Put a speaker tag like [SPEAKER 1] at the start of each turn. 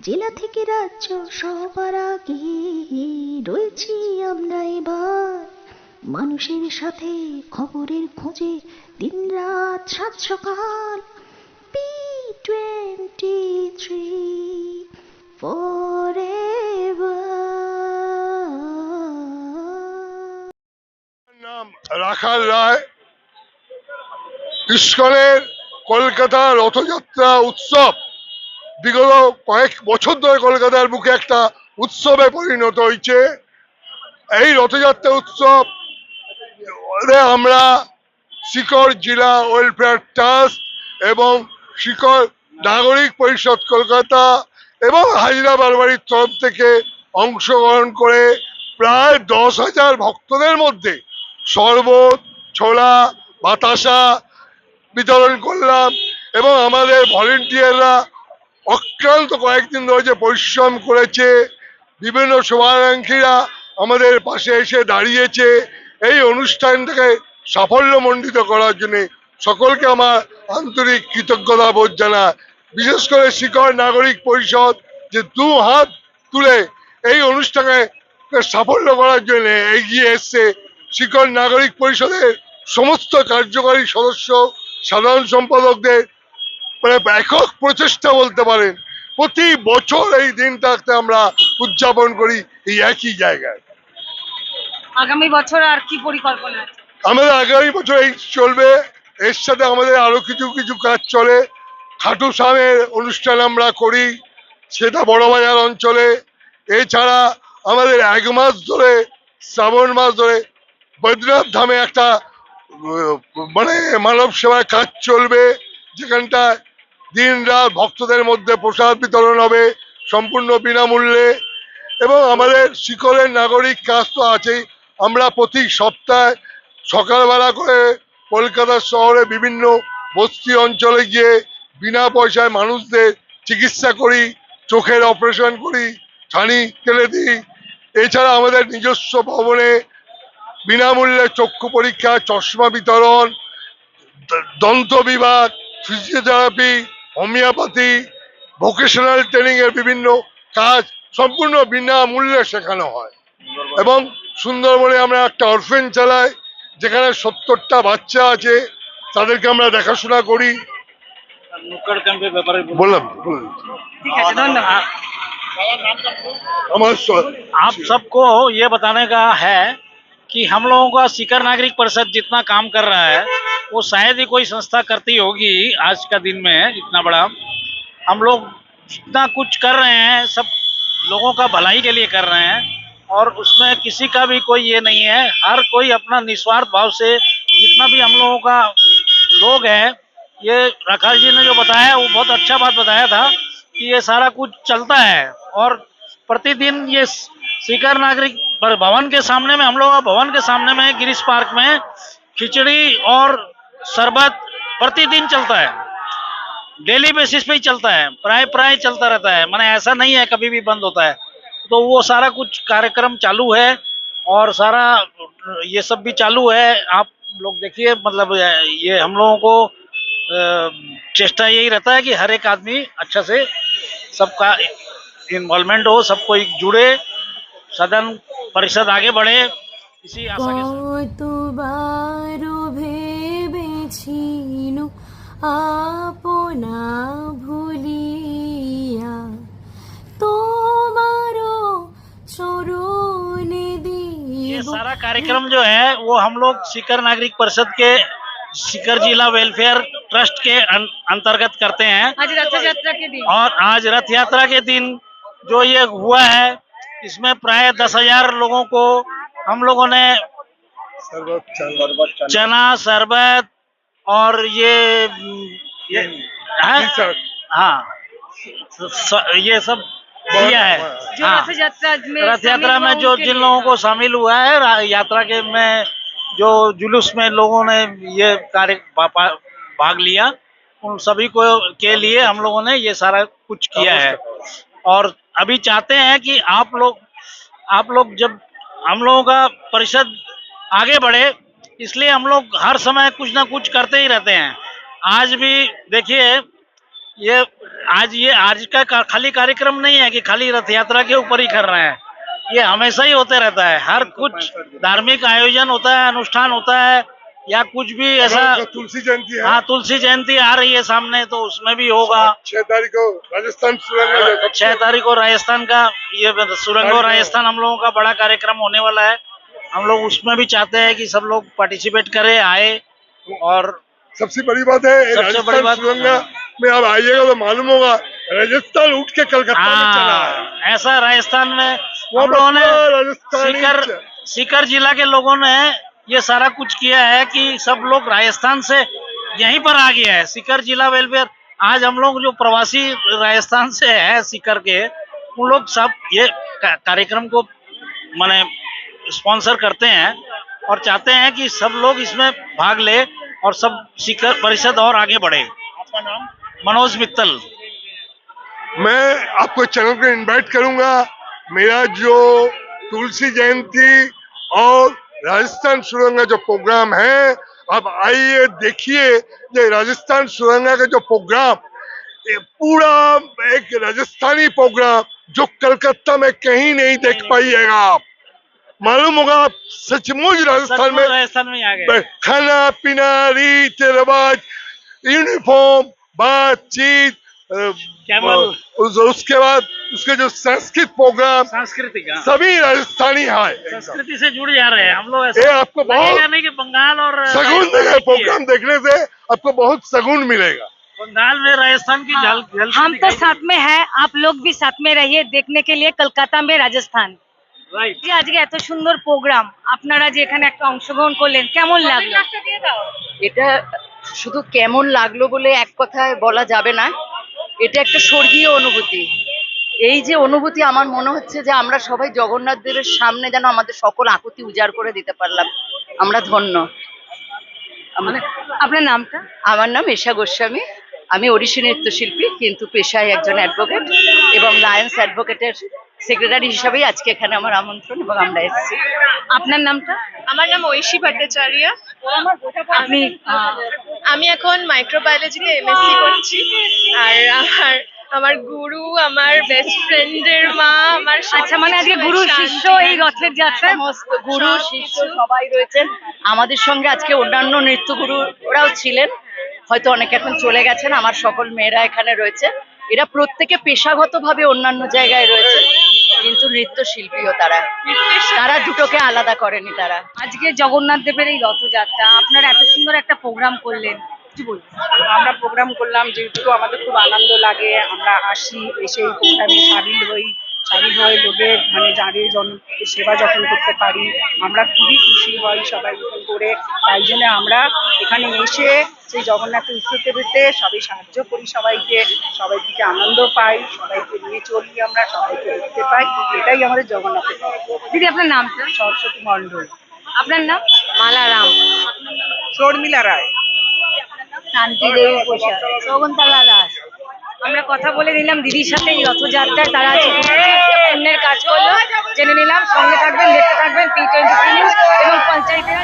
[SPEAKER 1] জেলা থেকে রাজ্য সবার আগে রয়েছি আমরা এবার। মানুষের সাথে খবরের খোঁজে দিনরাত সাত সকাল পি টোয়েন্টি থ্রি
[SPEAKER 2] নাম রাখাল রায়। ইস্কনের কলকাতা রথযাত্রা উৎসব। বিগত কয়েক বছর ধরে কলকাতার বুকে একটা উৎসবে পরিণত হয়েছে এই রথযাত্রা উৎসব আমরা শিকড় জেলা ওয়েলফেয়ার ট্রাস্ট এবং শিকড় নাগরিক পরিষদ কলকাতা এবং হাজিরা বারবাড়ির তরফ থেকে অংশগ্রহণ করে প্রায় দশ হাজার ভক্তদের মধ্যে শরবত, ছোলা, বাতাসা বিতরণ করলাম এবং আমাদের ভলেন্টিয়াররা অক্লান্ত কয়েকদিন ধরে যে পরিশ্রম করেছে, বিভিন্ন শুভাকাঙ্ক্ষীরা আমাদের পাশে এসে দাঁড়িয়েছে। এই অনুষ্ঠানটাকে সাফল্যমণ্ডিত করার জন্য সকলকে আমার আন্তরিক কৃতজ্ঞতা বোধ জানা বিশেষ করে শিকড় নাগরিক পরিষদ যে দু হাত তুলে এই অনুষ্ঠানে সাফল্য করার জন্য এগিয়ে এসছে। শিকড় নাগরিক পরিষদের সমস্ত কার্যকরী সদস্য, সাধারণ সম্পাদকদের মানে একক প্রচেষ্টা বলতে পারেন। প্রতি বছর এই দিনটাকে আমরা উদযাপন করি এই একই জায়গায়।
[SPEAKER 3] আগামী বছর আর কি পরিকল্পনা আছে?
[SPEAKER 2] আমাদের আগামী বছর এই চলবে। এর সাথে আমাদের আরও কিছু কিছু কাজ চলে। খাটু সামের অনুষ্ঠান আমরা করি সেটা বড়বাজার অঞ্চলে। এছাড়া আমাদের এক মাস ধরে শ্রাবণ মাস ধরে বৈদ্যনাথ ধামে একটা মানে মানব সেবার কাজ চলবে। যেখানটায় দিন রাত ভক্তদের মধ্যে প্রসাদ বিতরণ হবে সম্পূর্ণ বিনামূল্যে। এবং আমাদের শিকড়ের নাগরিক কাজ তো আছেই। আমরা প্রতি সপ্তাহে সকালবেলা করে কলকাতা শহরে বিভিন্ন বস্তি অঞ্চলে গিয়ে বিনা পয়সায় মানুষদের চিকিৎসা করি, চোখের অপারেশন করি, ছানি তেলে দিই। এছাড়া আমাদের নিজস্ব ভবনে বিনামূল্যে চক্ষু পরীক্ষা, চশমা বিতরণ দন্ত বিভাগ, ফিজিওথেরাপি হোমিওপ্যাথি ভোকেশনাল ট্রেনিং এর বিভিন্ন কাজ সম্পূর্ণ বিনামূল্যে শেখানো হয় এবং সুন্দরবনে আমরা একটা অরফেন চালাই যেখানে সত্তরটা বাচ্চা আছে তাদেরকে আমরা দেখাশোনা করি
[SPEAKER 4] नुक्कड़ कैंप व्यापारी
[SPEAKER 2] বললাম বললাম।
[SPEAKER 3] ঠিক আছে ধন্যবাদ
[SPEAKER 2] আমার স-
[SPEAKER 4] आप सबको ये बताने का है कि हम लोगों का सीकर नागरिक परिषद जितना काम कर रहा है वो शायद ही कोई संस्था करती होगी आज का दिन में इतना बड़ा हम लोग जितना कुछ कर रहे हैं, सब लोगों का भलाई के लिए कर रहे हैं, और उसमें किसी का भी कोई ये नहीं है। हर कोई अपना निस्वार्थ भाव से जितना भी हम लोगों का लोग है, ये राखाल जी ने जो बताया, वो बहुत अच्छा बात बताया था कि ये सारा कुछ चलता है, और प्रतिदिन ये सीकर नागरिक भवन के सामने में, हम लोग भवन के सामने में, गिरीश पार्क में खिचड़ी और शरबत प्रतिदिन चलता है। डेली बेसिस पे ही चलता है। प्राय प्राय चलता रहता है। मैंने ऐसा नहीं है कभी भी बंद होता है। तो वो सारा कुछ कार्यक्रम चालू है और सारा, ये सब भी चालू है। आप लोग देखिए मतलब ये हम लोगों को चेष्टा यही रहता है कि हर एक आदमी अच्छा से सबका इन्वॉल्वमेंट हो सब कोई जुड़े, सदन परिषद आगे बढ़े। इसी आशा के साथ।
[SPEAKER 5] छीनु आपो ना भूलिया।
[SPEAKER 4] ये सारा कार्यक्रम जो है वो हम लोग शिखर नागरिक परिषद के शिखर जिला वेलफेयर ट्रस्ट के अं-, अंतर्गत करते हैं।
[SPEAKER 3] आज रथ यात्रा के दिन।
[SPEAKER 4] और आज रथ यात्रा के दिन जो ये हुआ है इसमें प्राय दस हज़ार लोगों को हम लोगों ने चना शरबत और ये ये है? हाँ। स- ये सब दिया है। हाँ।
[SPEAKER 3] रथ यात्रा में
[SPEAKER 4] रथ यात्रा में जो जिन लोगों को शामिल हुआ है यात्रा के में जो जुलूस में लोगों ने ये कार्य भाग लिया उन सभी को के लिए हम लोगों ने ये सारा कुछ किया है। और अभी चाहते हैं कि आप लोग आप लोग जब हम लोगों का परिषद आगे बढ़े इसलिए हम लोग हर समय कुछ ना कुछ करते ही रहते हैं। आज भी देखिए ये आज ये आज का खाली कार्यक्रम नहीं है कि खाली रथ यात्रा के ऊपर ही कर रहे हैं। ये हमेशा ही होते रहता है। हर कुछ धार्मिक आयोजन होता है अनुष्ठान होता है या कुछ भी ऐसा
[SPEAKER 2] तुलसी जयंती है।
[SPEAKER 4] हाँ तुलसी जयंती आ रही है सामने तो उसमें भी होगा।
[SPEAKER 2] छह तारीख को राजस्थान सुरंग
[SPEAKER 4] छह तारीख को राजस्थान का ये सुरंगो राजस्थान हम लोगों का बड़ा कार्यक्रम होने वाला है। हम लोग उसमें भी चाहते हैं कि सब लोग पार्टिसिपेट करें आए और
[SPEAKER 2] सबसे बड़ी बात है
[SPEAKER 4] सबसे बड़ी बात-
[SPEAKER 2] में आप आइएगा तो मालूम होगा राजस्थान उठ के कलकत्ता में चला है।
[SPEAKER 4] हाँ ऐसा राजस्थान में
[SPEAKER 2] वो
[SPEAKER 4] हम लोगों ने सीकर सीकर जिला के लोगों ने ये सारा कुछ किया है कि सब लोग राजस्थान से यहीं पर आ गया है। सीकर जिला वेलफेयर आज हम लोग जो प्रवासी राजस्थान से है सीकर के उन लोग सब ये कार्यक्रम को माने स्पॉन्सर करते हैं और चाहते हैं कि सब लोग इसमें भाग ले और सब सीकर परिषद और आगे बढ़े। आपका नाम? मनोज मित्तल।
[SPEAKER 2] मैं आपको चैनल पे इनवाइट करूँगा। मेरा जो तुलसी जयंती और राजस्थान सुरंगा जो प्रोग्राम है आप आइए देखिए ये राजस्थान सुरंगा का जो प्रोग्राम पूरा एक राजस्थानी प्रोग्राम जो कलकत्ता में कहीं नहीं देख पाइएगा आप। मालूम होगा सचमुच राजस्थान में
[SPEAKER 4] राजस्थान में आ गए।
[SPEAKER 2] खाना पीना रीत रिवाज यूनिफॉर्म बातचीत उस, उसके बाद उसके जो संस्कृत प्रोग्राम
[SPEAKER 4] सांस्कृतिक
[SPEAKER 2] सभी राजस्थानी है।
[SPEAKER 4] संस्कृति से जुड़ जा रहे हैं। हम लोग ऐसे
[SPEAKER 2] आपको बहुत
[SPEAKER 4] बंगाल और
[SPEAKER 2] सगुन प्रोग्राम देखने से आपको बहुत सगुन मिलेगा।
[SPEAKER 4] बंगाल में राजस्थान की हाँ, जल,
[SPEAKER 3] हम तो साथ में है। आप लोग भी साथ में रहिए देखने के लिए कलकाता में
[SPEAKER 4] राजस्थान।
[SPEAKER 3] যে আজকে এত সুন্দর প্রোগ্রাম আপনারা যে এখানে একটা অংশগ্রহণ করলেন কেমন লাগল?
[SPEAKER 6] এটা শুধু কেমন লাগল বলে এক কথায় বলা যাবে না। এটা একটা স্বর্গীয় অনুভূতি। এই যে অনুভূতি আমার মনে হচ্ছে যে আমরা সবাই জগন্নাথ দেবের সামনে যেন আমাদের সকল আকুতি উজাড় করে দিতে পারলাম। আমরা ধন্য।
[SPEAKER 3] মানে আপনার নামটা?
[SPEAKER 6] আমার নাম এশা গোস্বামী। আমি ওড়িশি নৃত্যশিল্পী কিন্তু পেশায় একজন অ্যাডভোকেট এবং লায়ন্স অ্যাডভোকেটের সেক্রেটারি হিসাবেই আজকে এখানে আমার আমন্ত্রণ এবং আমরা এসেছি।
[SPEAKER 3] আপনার নামটা?
[SPEAKER 7] আমার নাম ঐশী ভট্টাচার্য।
[SPEAKER 3] আহ,
[SPEAKER 7] আমি এখন মাইক্রোবায়োলজিতে এমএসসি করছি। আর আমার আমার গুরু আমার বেস্ট ফ্রেন্ডের মা আমার
[SPEAKER 3] আচ্ছা মানে আজকে গুরু শিষ্য এই রথের যাত্রায়
[SPEAKER 6] সমস্ত গুরু শিষ্য সবাই রয়েছেন। আমাদের সঙ্গে আজকে অন্যান্য নৃত্যগুরু ওরাও ছিলেন। হয়তো অনেকে এখন চলে গেছেন। আমার সকল মেয়েরা এখানে রয়েছে। এরা প্রত্যেকে পেশাগতভাবে অন্যান্য জায়গায় রয়েছে, কিন্তু নৃত্যশিল্পীও তারা। তারা দুটোকে আলাদা করেনি তারা।
[SPEAKER 3] আজকে জগন্নাথ দেবের এই রথযাত্রা, আপনারা এত সুন্দর একটা প্রোগ্রাম করলেন
[SPEAKER 8] আমরা প্রোগ্রাম করলাম, যেহেতু আমাদের খুব আনন্দ লাগে, আমরা আসি, এসে প্রোগ্রামে সামিল হই। সামিল হয়ে লোকের মানে যাদের জন, সেবা যত্ন করতে পারি। আমরা খুবই খুশি হই সবাই করে। তাই জন্য আমরা এখানে এসে সেই জগন্নাথের উৎসবতে পেতে সবাই সাহায্য করি সবাইকে সবাই থেকে আনন্দ পাই সবাইকে নিয়ে চলি আমরা সবাইকে দেখতে পাই এটাই আমাদের জগন্নাথের।
[SPEAKER 3] দিদি আপনার নামটা
[SPEAKER 8] সরস্বতী মণ্ডল।
[SPEAKER 3] আপনার নাম? মালারাম।
[SPEAKER 8] শর্মিলা রায়।
[SPEAKER 3] শান্তি দেবী প্রসাদ। শকুন্তলা দাস। আমরা কথা বলে নিলাম দিদির সাথে এই রথযাত্রায়। তারা আছে পুণ্যের কাজ করল। জেনে নিলাম সঙ্গে থাকবেন দেখতে থাকবেন টি টোয়েন্টি এবং পঞ্চায়েতের